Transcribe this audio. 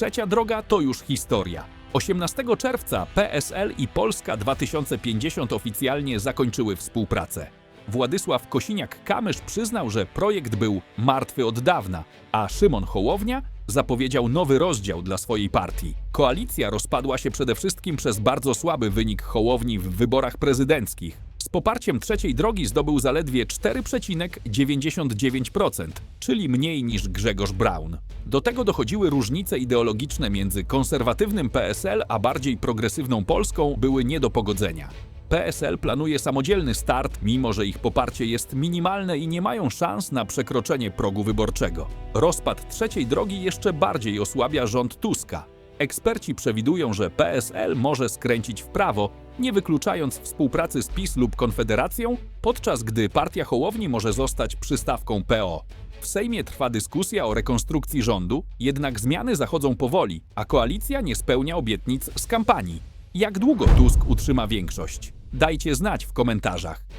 trzecia droga to już historia. 18 czerwca PSL i Polska 2050 oficjalnie zakończyły współpracę. Władysław Kosiniak-Kamysz przyznał, że projekt był martwy od dawna, a Szymon Hołownia zapowiedział nowy rozdział dla swojej partii. Koalicja rozpadła się przede wszystkim przez bardzo słaby wynik Hołowni w wyborach prezydenckich. Z poparciem trzeciej drogi zdobył zaledwie 4,99%, czyli mniej niż Grzegorz Braun. Do tego dochodziły różnice ideologiczne między konserwatywnym PSL a bardziej progresywną Polską były nie do pogodzenia. PSL planuje samodzielny start, mimo że ich poparcie jest minimalne i nie mają szans na przekroczenie progu wyborczego. Rozpad trzeciej drogi jeszcze bardziej osłabia rząd Tuska. Eksperci przewidują, że PSL może skręcić w prawo, nie wykluczając współpracy z PiS lub Konfederacją, podczas gdy partia Hołowni może zostać przystawką PO. W Sejmie trwa dyskusja o rekonstrukcji rządu, jednak zmiany zachodzą powoli, a koalicja nie spełnia obietnic z kampanii. Jak długo Tusk utrzyma większość? Dajcie znać w komentarzach.